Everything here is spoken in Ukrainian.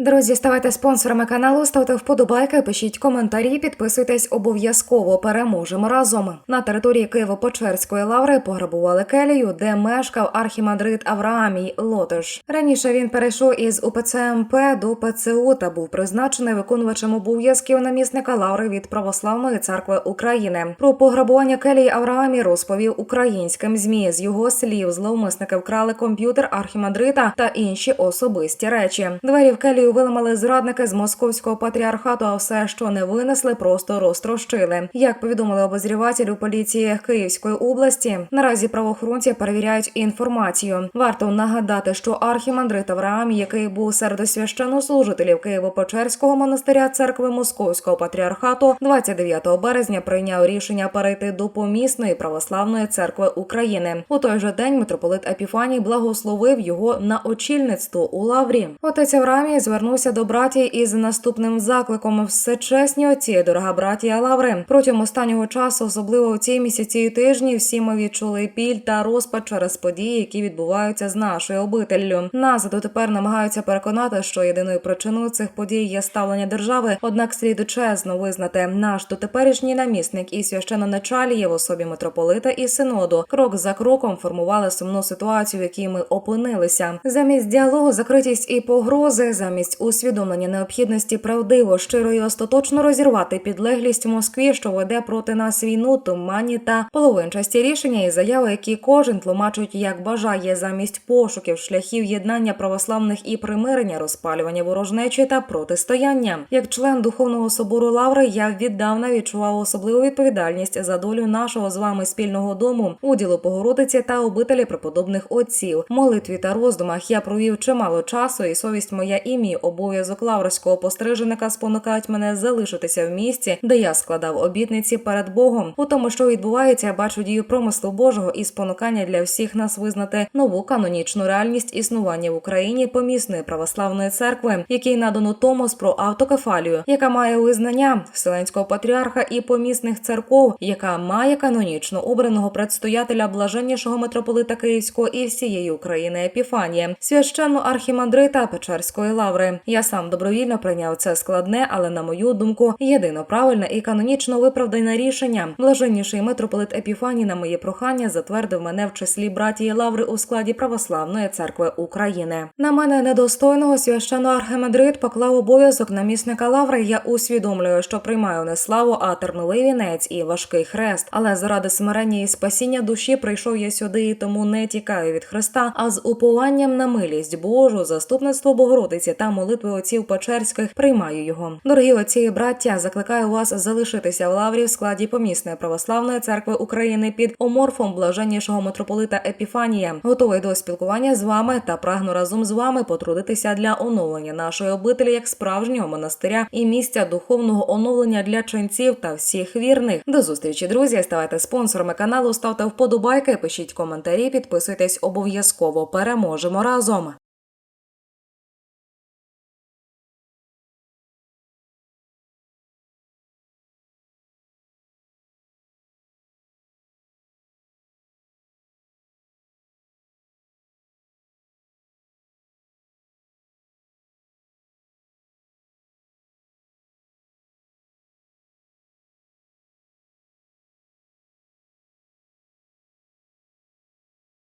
Друзі, ставайте спонсорами каналу, ставте вподобайки, пишіть коментарі, підписуйтесь обов'язково. Переможемо разом. На території Києво-Печерської лаври пограбували келію, де мешкав архімандрит Авраамій Лотиш. Раніше він перейшов із УПЦ МП до ПЦУ та був призначений виконувачем обов'язків намісника лаври від Православної церкви України. Про пограбування келії Авраамі розповів українським змі. З його слів, зловмисники вкрали комп'ютер архімандрита та інші особисті речі. Двері в келію виламали зрадники з московського патріархату, а все, що не винесли, просто розтрощили. Як повідомили обозрівателю поліції Київської області, наразі правоохоронці перевіряють інформацію. Варто нагадати, що архімандрит Авраам, який був серед священнослужителів Києво-Печерського монастиря церкви Московського патріархату, 29 березня прийняв рішення перейти до помісної православної церкви України. У той же день митрополит Епіфаній благословив його на очільництво у лаврі. Отець Авраамій звернувся до братії із наступним закликом: все чесні отці, дорога братія Лаври. Протягом останнього часу, особливо у ці місяці і тижні, всі ми відчули біль та розпач через події, які відбуваються з нашою обителлю. Нас дотепер намагаються переконати, що єдиною причиною цих подій є ставлення держави. Однак слід чесно визнати, наш дотеперішній намісник і священоначаліє в особі митрополита і синоду крок за кроком формували сумну ситуацію, в якій ми опинилися. Замість діалогу, закритість і погрози, замість усвідомлення необхідності правдиво, щиро і остаточно розірвати підлеглість Москві, що веде проти нас війну, туманні та половинчасті рішення і заяви, які кожен тлумачить як бажає, замість пошуків шляхів єднання православних і примирення, розпалювання ворожнечі та протистояння. Як член духовного собору Лаври, я віддавна відчував особливу відповідальність за долю нашого з вами спільного дому, уділу Богородиці та обителі преподобних отців. Молитві та роздумах я провів чимало часу, і совість моя і мій обов'язок лаврського постриженика спонукають мене залишитися в місці, де я складав обітниці перед Богом. У тому, що відбувається, я бачу дію промислу Божого і спонукання для всіх нас визнати нову канонічну реальність існування в Україні помісної православної церкви, який надано Томос про автокефалію, яка має визнання Вселенського патріарха і помісних церков, яка має канонічно обраного предстоятеля блаженнішого митрополита Київського і всієї України Епіфанія, священну архімандрита Печерської лаври. Я сам добровільно прийняв це складне, але на мою думку, єдино правильне і канонічно виправдане рішення. Блаженніший митрополит Епіфаній на моє прохання затвердив мене в числі братії лаври у складі православної церкви України. На мене недостойного священного архимандрит поклав обов'язок намісника лаври. Я усвідомлюю, що приймаю не славу, а терновий вінець і важкий хрест. Але заради смирення і спасіння душі прийшов я сюди, і тому не тікаю від Христа, а з упованням на милість Божу, заступництво Богородиці та молитви отців Печерських приймаю його. Дорогі отці і браття, закликаю вас залишитися в лаврі в складі помісної православної церкви України під оморфом блаженнішого митрополита Епіфанія. Готовий до спілкування з вами та прагну разом з вами потрудитися для оновлення нашої обителі як справжнього монастиря і місця духовного оновлення для ченців та всіх вірних. До зустрічі, друзі. Ставайте спонсорами каналу, ставте вподобайки, пишіть коментарі, підписуйтесь обов'язково. Переможемо разом.